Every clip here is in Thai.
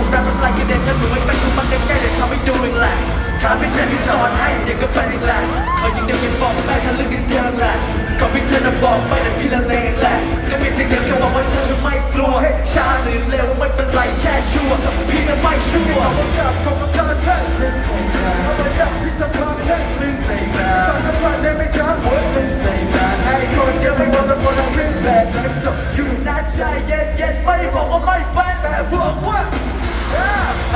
อนเช้นๆผมรับน้ำลายกระเด็นกันหนูไม่ไปดูมันเด็กแก่เด็กทำให้ดูอีกแหละขาไม่ใช่พี่สอนให้เด็กก็เป็นอีกแหละเขายังเดียวยังบอกแม่ทะลึ่งกันเดิมแหละก็พี่เธอจะบอกไม่แต่พี่ละเลงแหละจะมีสิ่งเดียวแค่บอกว่าเธอไม่กลัวช้าหรือเร็วไม่เป็นไรแค่ชั่วพี่น่ะไม่ชั่ว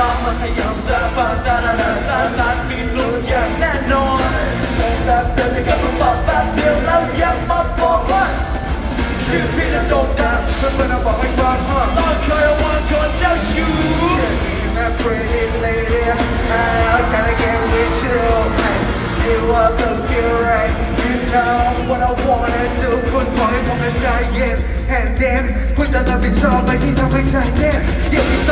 ตามมาขยับตาปาตาลาลาตาลามีลุ้นอย่างแน่นอนแต่เดินจะกลับมาบอกแป๊บเดียวแล้วยังมาบอกว่าชื่อพี่จะโด่งดัง เพื่อนๆบอกให้ฟังฮะ ต้องเคยวันคนเจ้าชู้ That pretty lady, I gotta get with you. You are the right. You know what I wanna do. คุณบอกให้ผมเป็นใจเย็น and then คุณจะรับผิดชอบไปที่ทำให้ใจเย็นยังไม่โต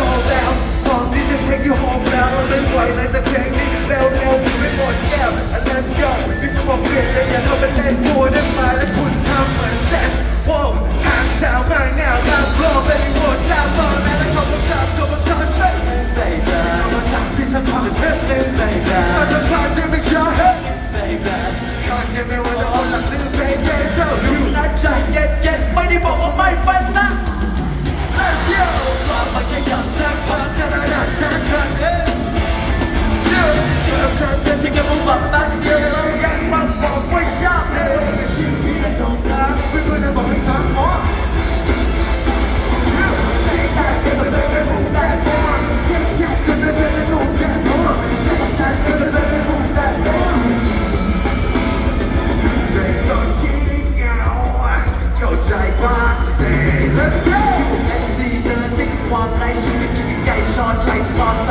ย็นๆไม่ได้บอกว่าไม่เป็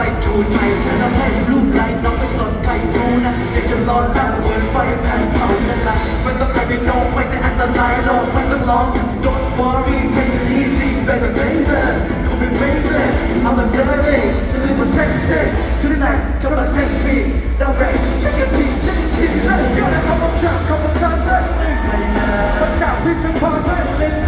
ใส่ถูไทยเธอทำให้รูปไล่น้องไม่สนใครรู้นะอยากจะรอแล้วเปิดไฟแผ่นเผานั่นละไม่ต้องให้ไปโน้ไม่แต่อันตรายหรอกไม่ต้องร้อง Don't worry take it easy baby baby Cause baby I'm a dirty a little sexy tonight come on sexy now baby check it check it check it let's go เขาบอกจับเขาบอกจับเลย Baby ประกาศพิเศษพอเลย baby แล้วก็จะปล่อยเพลงใน